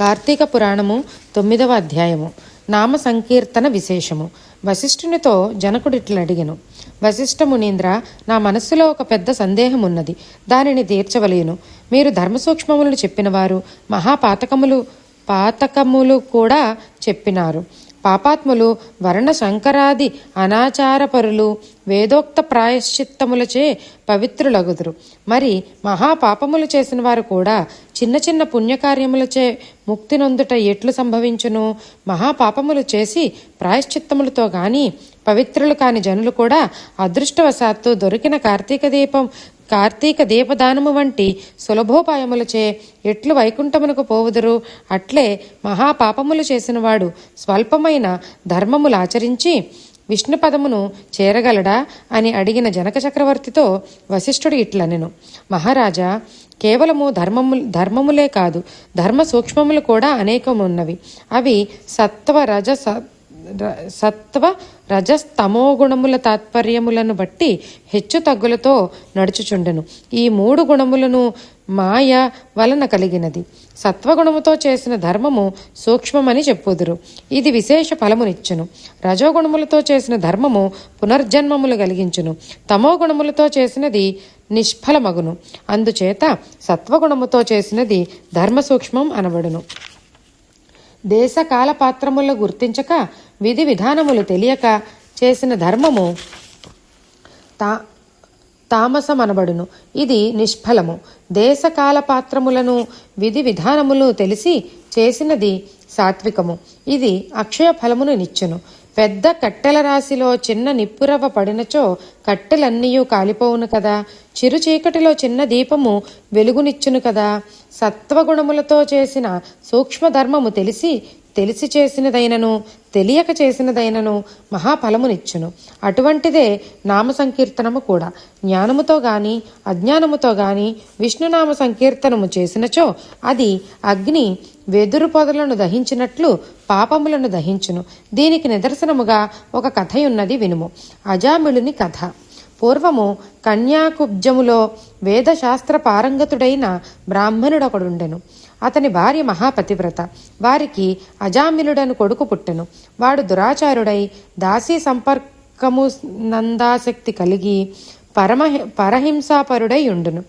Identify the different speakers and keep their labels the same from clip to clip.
Speaker 1: కార్తీక పురాణము తొమ్మిదవ అధ్యాయము నామ సంకీర్తన విశేషము. వశిష్ఠునితో జనకుడిట్లు అడిగెను వశిష్ఠ మునీంద్ర నా మనస్సులో ఒక పెద్ద సందేహం ఉన్నది దానిని తీర్చవలేను. మీరు ధర్మసూక్ష్మములను చెప్పినవారు. మహాపాతకములు పాతకములు కూడా చెప్పినారు. పాపాత్ములు వర్ణ శంకరాది అనాచారపరులు వేదోక్త ప్రాయశ్చిత్తములచే పవిత్రులగుదురు. మరి మహాపాపములు చేసిన వారు కూడా చిన్న చిన్న పుణ్యకార్యములచే ముక్తి నొందుట ఎట్లు సంభవించును? మహాపాపములు చేసి ప్రాయశ్చిత్తములతో గాని పవిత్రులు కాని జనులు కూడా అదృష్టవశాత్తు దొరికిన కార్తీక దీపం కార్తీక దీపదానము వంటి సులభోపాయములచే ఎట్లు వైకుంఠమునకు పోవుదురు? అట్లే మహాపాపములు చేసినవాడు స్వల్పమైన ధర్మములు ఆచరించి విష్ణుపదమును చేరగలడా అని అడిగిన జనక చక్రవర్తితో వశిష్ఠుడు ఇట్లనెను. మహారాజా కేవలము ధర్మము ధర్మములే కాదు ధర్మ సూక్ష్మములు కూడా అనేకమున్నవి. అవి సత్వ రజ స- సత్వ రజస్తమో గుణముల తాత్పర్యములను బట్టి హెచ్చు తగ్గులతో నడుచుచుండెను. ఈ మూడు గుణములను మాయ వలన కలిగినది. సత్వగుణముతో చేసిన ధర్మము సూక్ష్మమని చెప్పుదురు. ఇది విశేష ఫలమునిచ్చును. రజోగుణములతో చేసిన ధర్మము పునర్జన్మములు కలిగించును. తమో గుణములతో చేసినది నిష్ఫలమగును. అందుచేత సత్వగుణముతో చేసినది ధర్మ సూక్ష్మం అనబడును. దేశకాల పాత్రములు గుర్తించక విధి విధానములు తెలియక చేసిన ధర్మము తా తామసమనబడును. ఇది నిష్ఫలము. దేశకాల పాత్రములను విధి విధానములు తెలిసి చేసినది సాత్వికము. ఇది అక్షయ ఫలమును నిచ్చును. పెద్ద కట్టెల రాశిలో చిన్న నిప్పురవ పడినచో కట్టెలన్నీయు కాలిపోవును కదా. చిరు చీకటిలో చిన్న దీపము వెలుగునిచ్చును కదా. సత్వగుణములతో చేసిన సూక్ష్మధర్మము తెలిసి తెలిసి చేసినదైనను తెలియక చేసినదైనను మహాఫలమునిచ్చును. అటువంటిదే నామ సంకీర్తనము కూడా. జ్ఞానముతో గాని అజ్ఞానముతో గాని విష్ణునామ సంకీర్తనము చేసినచో అది అగ్ని వెదురు పొదలను దహించినట్లు పాపములను దహించును. దీనికి నిదర్శనముగా ఒక కథయున్నది వినుము. అజామిళుని కథ. పూర్వము కన్యాకుబ్జములో వేదశాస్త్ర పారంగతుడైన బ్రాహ్మణుడొకడుండెను. అతని భార్య మహాపతివ్రత. వారికి అజామిలుడను కొడుకు పుట్టెను. వాడు దురాచారుడై దాసీ సంపర్కము నందాసక్తి కలిగి పరమ పరహింసాపరుడై ఉండును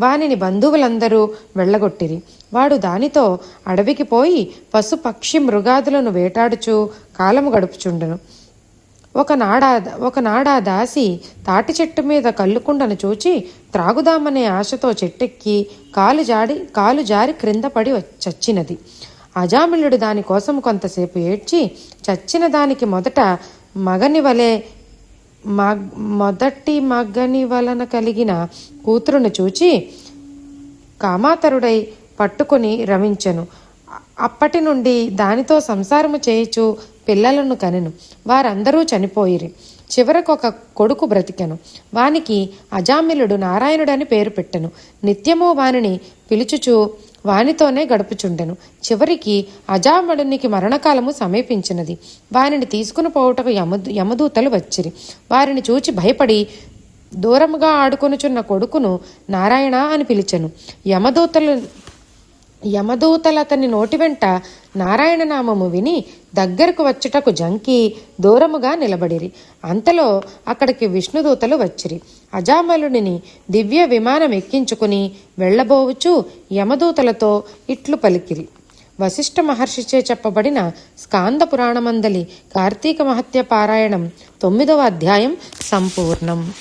Speaker 1: వానిని బంధువులందరూ వెళ్ళగొట్టిరి. వాడు దానితో అడవికి పోయి పశు పక్షి మృగాదులను వేటాడుచూ కాలము గడుపుచుండెను. ఒకనాడా ఒకనాడా దాసి తాటి చెట్టు మీద కళ్ళుకుండను చూచి త్రాగుదామనే ఆశతో చెట్టెక్కి కాలు జాడి కాలు జారి క్రింద పడి వ- చచ్చినది. అజామిళుడు దానికోసం కొంతసేపు ఏడ్చి చచ్చిన దానికి మొదట మగని వలె మగ్ మొదటి మగని వలన కలిగిన కూతురును చూచి కామాతరుడై పట్టుకొని రమించెను. అప్పటి నుండి దానితో సంసారము చేయుచు పిల్లలను కనెను. వారందరూ చనిపోయిరి. చివరకు ఒక కొడుకు బ్రతికెను. వానికి అజామిలుడు నారాయణుడని పేరు పెట్టెను. నిత్యము వానిని పిలుచుచు వానితోనే గడుపుచుండెను. చివరికి అజామడునికి మరణకాలము సమీపించినది. వానిని తీసుకుని పోవుటకు యమ యమదూతలు వచ్చిరి. వారిని చూచి భయపడి దూరముగా ఆడుకొనుచున్న కొడుకును నారాయణ అని పిలిచెను. యమదూతలు యమదూతలు అతని నోటి వెంట నారాయణ నామము విని దగ్గరకు వచ్చుటకు జంకి దూరముగా నిలబడిరి. అంతలో అక్కడికి విష్ణుదూతలు వచ్చిరి. అజామలుడిని దివ్య విమానం ఎక్కించుకుని వెళ్ళబోవుచు యమదూతలతో ఇట్లు పలికిరి. వశిష్ఠ మహర్షిచే చెప్పబడిన స్కాంద పురాణమందలి కార్తీక మహత్య పారాయణం తొమ్మిదవ అధ్యాయం సంపూర్ణం.